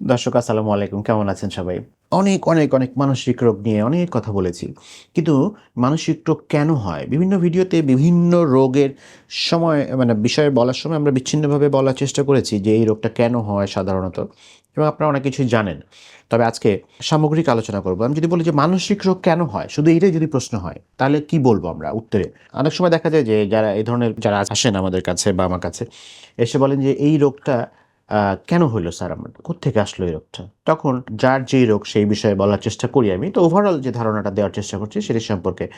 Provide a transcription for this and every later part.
দর্শক, আসসালামু আলাইকুম। কেমন আছেন সবাই? অনেক অনেক অনেক মানসিক রোগ নিয়ে অনেক কথা বলেছি। কিন্তু মানসিক রোগ কেন হয়? বিভিন্ন ভিডিওতে বিভিন্ন রোগের সময় মানে বিষয়ে বলার সময় আমরা বিচ্ছিন্নভাবে বলার চেষ্টা করেছি যে এই রোগটা কেন হয় সাধারণত। এবং আপনারা অনেক কিছুই জানেন। তবে আজকে সামগ্রিক আলোচনা করব। আমি যদি বলি যে মানসিক রোগ কেন হয়? শুধু এটাই যদি প্রশ্ন হয়, তাহলে কি বলব আমরা উত্তরে? অনেক সময় দেখা যায় যে যারা এই ধরনের, যারা আসেন আমাদের কাছে বা আমার কাছে, এসে বলেন যে এই রোগটা কেন হইল স্যার আমার? কোথেকে আসলো এই রোগটা? তখন যার যেই রোগ, সেই বিষয়ে বলার চেষ্টা করি আমি। তো ওভারঅল যে ধারণাটা দেওয়ার চেষ্টা করছি, সেটি সম্পর্কে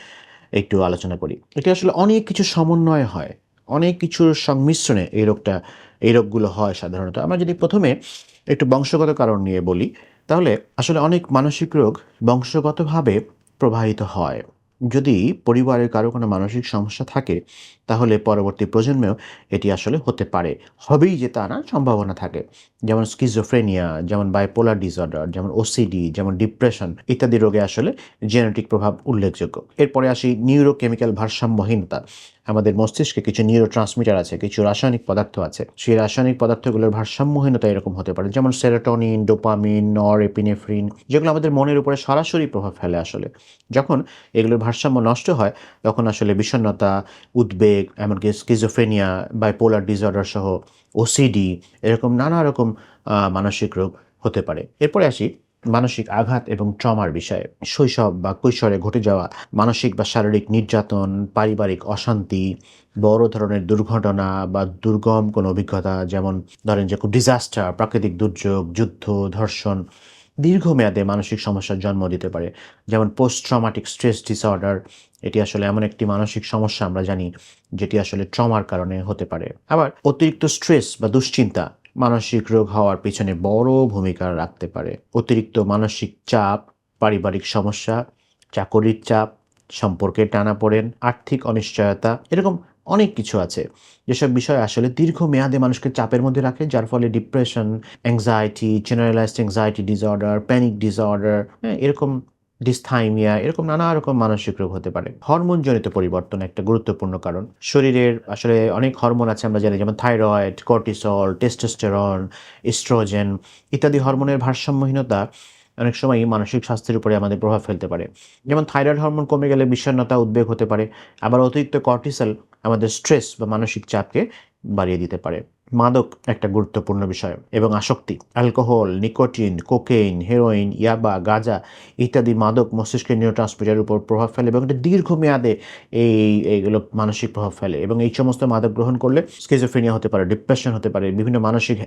একটু আলোচনা করি। এটি আসলে অনেক কিছু সমন্বয় হয়। অনেক কিছুর সংমিশ্রণে এই রোগটা, এই রোগগুলো হয় সাধারণত। আমরা যদি প্রথমে একটু বংশগত কারণ নিয়ে বলি, তাহলে আসলে অনেক মানসিক রোগ বংশগতভাবে প্রবাহিত হয়। যদি পরিবারের কারও কোনো মানসিক সমস্যা থাকে, তাহলে পরবর্তী প্রজন্মেও এটি আসলে হতে পারে। হবেই যে তা না, সম্ভাবনা থাকে। যেমন স্কিজোফ্রেনিয়া যেমন বাইপোলার ডিসঅর্ডার যেমন ওসিডি যেমন ডিপ্রেশন ইত্যাদি রোগে আসলে জেনেটিক প্রভাব উল্লেখযোগ্য। এরপরে আসি নিউরোকেমিক্যাল ভারসাম্যহীনতা। আমাদের মস্তিষ্কে কিছু নিউরো ট্রান্সমিটার আছে, কিছু রাসায়নিক পদার্থ আছে। সেই রাসায়নিক পদার্থগুলোর ভারসাম্যহীনতা এরকম হতে পারে। যেমন সেরোটোনিন ডোপামিন নর এপিনেফ্রিন যেগুলো আমাদের মনের উপরে সরাসরি প্রভাব ফেলে আসলে। যখন এগুলোর ভারসাম্য নষ্ট হয়, তখন আসলে বিষণ্ণতা, উদ্বেগ, এমনকি স্কিজোফ্রেনিয়া বাইপোলার ডিসঅর্ডার সহ ওসিডি এরকম নানা রকম মানসিক রোগ হতে পারে। এরপরে আসি মানসিক আঘাত এবং ট্রমার বিষয়ে। শৈশব বা কৈশোরে ঘটে যাওয়া মানসিক বা শারীরিক নির্যাতন, পারিবারিক অশান্তি, বড় ধরনের দুর্ঘটনা বা দুর্গম কোনো অভিজ্ঞতা, যেমন ধরেন যে ডিজাস্টার প্রাকৃতিক দুর্যোগ, যুদ্ধ, ধর্ষণ দীর্ঘমেয়াদে মানসিক সমস্যার জন্ম দিতে পারে। যেমন পোস্ট ট্রমাটিক স্ট্রেস ডিসঅর্ডার এটি আসলে এমন একটি মানসিক সমস্যা আমরা জানি, যেটি আসলে ট্রমার কারণে হতে পারে। আবার অতিরিক্ত স্ট্রেস বা দুশ্চিন্তা মানসিক রোগ হওয়ার পিছনে বড় ভূমিকা রাখতে পারে। অতিরিক্ত মানসিক চাপ, পারিবারিক সমস্যা, চাকরির চাপ, সম্পর্কে টানাপোড়েন আর্থিক অনিশ্চয়তা, এরকম অনেক কিছু আছে। যেসব বিষয় আসলে দীর্ঘ দীর্ঘমেয়াদে মানুষকে চাপের মধ্যে রাখে, যার ফলে depression anxiety generalized anxiety disorder panic disorder এরকম ডিসথাইমিয়া এরকম নানা রকম মানসিক রোগ হতে পারে। হরমোনজনিত পরিবর্তন একটা গুরুত্বপূর্ণ কারণ। শরীরের আসলে অনেক হরমোন আছে আমরা জানি, যেমন থাইরয়েড কর্টিসল টেস্টোস্টেরন ইস্ট্রোজেন ইত্যাদি হরমোনের ভারসাম্যহীনতা অনেক সময় মানসিক স্বাস্থ্যের উপরে আমাদের প্রভাব ফেলতে পারে। যেমন থাইরয়েড হরমোন কমে গেলে বিষণ্ণতা উদ্বেগ হতে পারে, আবার অতিরিক্ত কর্টিসেল আমাদের স্ট্রেস বা মানসিক চাপকে বাড়িয়ে দিতে পারে। মাদক একটা গুরুত্বপূর্ণ বিষয় এবং আসক্তি। অ্যালকোহল, নিকোটিন, কোকেইন, হেরোইন, ইয়াবা, গাঁজা ইত্যাদি মাদক মস্তিষ্কের নিউরোট্রান্সমিটারের উপর প্রভাব ফেলে এবং এটা দীর্ঘমেয়াদে এই এইগুলো মানসিক প্রভাব ফেলে এবং এই সমস্ত মাদক গ্রহণ করলে স্কিজোফ্রেনিয়া হতে পারে ডিপ্রেশন হতে পারে, বিভিন্ন মানসিক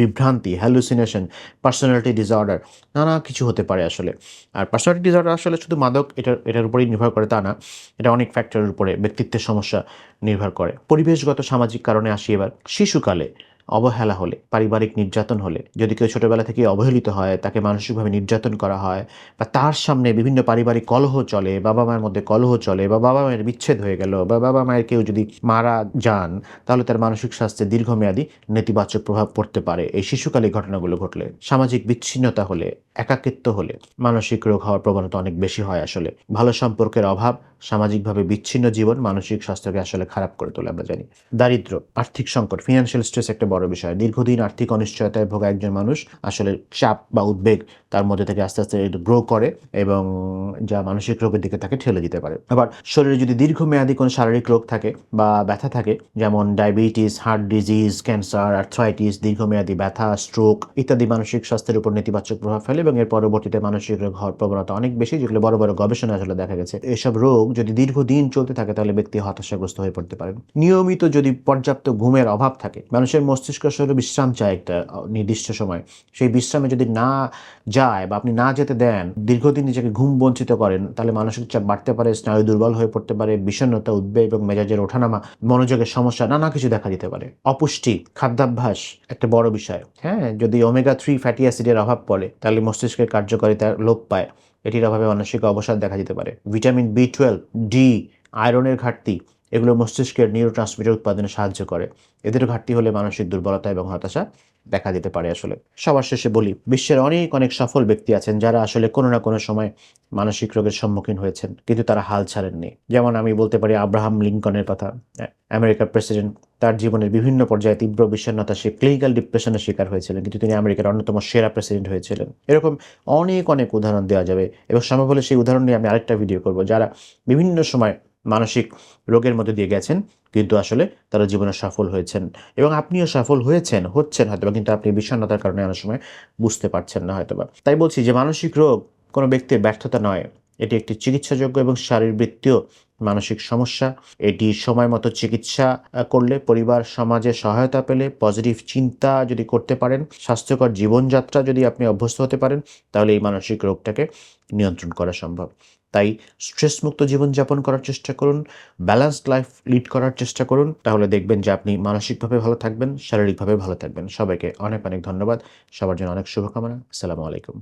বিভ্রান্তি হ্যালুসিনেশন পার্সোনালিটি ডিসঅর্ডার নানা কিছু হতে পারে আসলে। আর পার্সোনালিটি ডিসঅর্ডার আসলে শুধু মাদক এটার এটার উপরেই নির্ভর করে তা না, এটা অনেক ফ্যাক্টরের উপরে ব্যক্তিত্বের সমস্যা নির্ভর করে। পরিবেশগত সামাজিক কারণে আসি এবার, শিশুকালে പോലെ অবহেলা হলে, পারিবারিক নির্যাতন হলে, যদি কেউ ছোটবেলা থেকে অবহেলিত হয়, তাকে মানসিকভাবে নির্যাতন করা হয় বা তার সামনে বিভিন্ন পারিবারিক কলহ চলে, বাবা মায়ের মধ্যে কলহ চলে বা বাবা মায়ের বিচ্ছেদ হয়ে গেল বা বাবা মায়ের কেউ যদি মারা যান, তাহলে তার মানসিক স্বাস্থ্যে দীর্ঘমেয়াদী নেতিবাচক প্রভাব পড়তে পারে। এই শিশুকালে ঘটনাগুলো ঘটলে সামাজিক বিচ্ছিন্নতা হলে, একাকিত্ব হলে মানসিক রোগ হওয়ার প্রবণতা অনেক বেশি হয় আসলে। ভালো সম্পর্কের অভাব, সামাজিকভাবে বিচ্ছিন্ন জীবন মানসিক স্বাস্থ্যকে আসলে খারাপ করে তোলে আমরা জানি। দারিদ্র, আর্থিক সংকট ফিনান্সিয়াল স্ট্রেস একটা বড় বিষয়। দীর্ঘদিন আর্থিক অনিশ্চয়তায় ভোগা একজন মানুষ আসলে চাপ বা উদ্বেগ তার মধ্যে থেকে আস্তে আস্তে গ্রো করে এবং যা মানসিক রোগের দিকে তাকে ঠেলে দিতে পারে। আবার শরীরে যদি দীর্ঘমেয়াদী কোনো শারীরিক রোগ থাকে বা ব্যথা থাকে, যেমন diabetes heart disease cancer arthritis দীর্ঘমেয়াদী ব্যথা স্ট্রোক ইত্যাদি মানসিক স্বাস্থ্যের উপর নেতিবাচক প্রভাব ফেলে এবং এর পরবর্তীতে মানসিক রোগ হওয়ার প্রবণতা অনেক বেশি, যেগুলো বড় বড় গবেষণা আসলে দেখা গেছে। এসব রোগ যদি দীর্ঘদিন চলতে থাকে, তাহলে ব্যক্তি হতাশাগ্রস্ত হয়ে পড়তে পারেন। নিয়মিত যদি পর্যাপ্ত ঘুমের অভাব থাকে, মানুষের মস্তিষ্ক আসলে বিশ্রাম চায় একটা নির্দিষ্ট সময়। সেই বিশ্রামে যদি না যায় বা আপনি না যেতে দেন, দীর্ঘদিন নিজেকে ঘুম বঞ্চিত করেন, তাহলে মানসিক চাপ বাড়তে পারে, স্নায়ু দুর্বল হয়ে পড়তে পারে, বিষণ্ণতা, উদ্বেগ এবং মেজাজের ওঠানামা, মনোযোগের সমস্যা, নানা কিছু দেখা দিতে পারে। অপুষ্টি, খাদ্যাভ্যাস একটা বড় বিষয়। হ্যাঁ যদি ওমেগা থ্রি ফ্যাটি অ্যাসিডের অভাব পড়ে, তাহলে মস্তিষ্কের কার্যকারিতা লোপ পায়। এটির অভাবে মানসিক অবসাদ দেখা দিতে পারে। ভিটামিন বি টুয়েলভ ডি আয়রনের ঘাটতি এগুলো মস্তিষ্কের নিউরো ট্রান্সমিটার উৎপাদনে সাহায্য করে। এদের ঘাটতি হলে মানসিক দুর্বলতা এবং হতাশা দেখা দিতে পারে আসলে। সবার শেষে বলি, বিশ্বের অনেক অনেক সফল ব্যক্তি আছেন যারা আসলে কোনো না কোনো সময় মানসিক রোগের সম্মুখীন হয়েছেন, কিন্তু তারা হাল ছাড়েননি। যেমন আমি বলতে পারি আব্রাহাম লিঙ্কনের কথা। আমেরিকার প্রেসিডেন্ট তার জীবনের বিভিন্ন পর্যায়ে তীব্র বিষণ্ণতা সে ক্লিনিক্যাল ডিপ্রেশনের শিকার হয়েছিলেন, কিন্তু তিনি আমেরিকার অন্যতম সেরা প্রেসিডেন্ট হয়েছিলেন। এরকম অনেক অনেক উদাহরণ দেওয়া যাবে এবং সম্ভব হলে সেই উদাহরণ নিয়ে আমি আরেকটা ভিডিও করব, যারা বিভিন্ন সময় মানসিক রোগের মধ্যে দিয়ে গেছেন, কিন্তু আসলে তারা জীবনে সফল হয়েছেন এবং আপনিও সফল হয়েছেন, হচ্ছেন হয়তোবা, কিন্তু আপনি বিষণ্ণতার কারণে অনেক সময় বুঝতে পারছেন না হয়তোবা। তাই বলছি যে মানসিক রোগ কোনো ব্যক্তির ব্যর্থতা নয়, এটি একটি চিকিৎসাযোগ্য এবং শারীরবৃত্তীয় মানসিক সমস্যা। এটি সময় মতো চিকিৎসা করলে পরিবার, সমাজে সহায়তা পেলে পজিটিভ চিন্তা যদি করতে পারেন, স্বাস্থ্যকর জীবনযাত্রা যদি আপনি অভ্যস্ত হতে পারেন, তাহলে এই মানসিক রোগটাকে নিয়ন্ত্রণ করা সম্ভব। তাই স্ট্রেসমুক্ত জীবনযাপন করার চেষ্টা করুন ব্যালেন্সড লাইফ লিড করার চেষ্টা করুন। তাহলে দেখবেন যে আপনি মানসিকভাবে ভালো থাকবেন, শারীরিকভাবে ভালো থাকবেন। সবাইকে অনেক অনেক ধন্যবাদ। সবার জন্য অনেক শুভকামনা। আসসালামু আলাইকুম।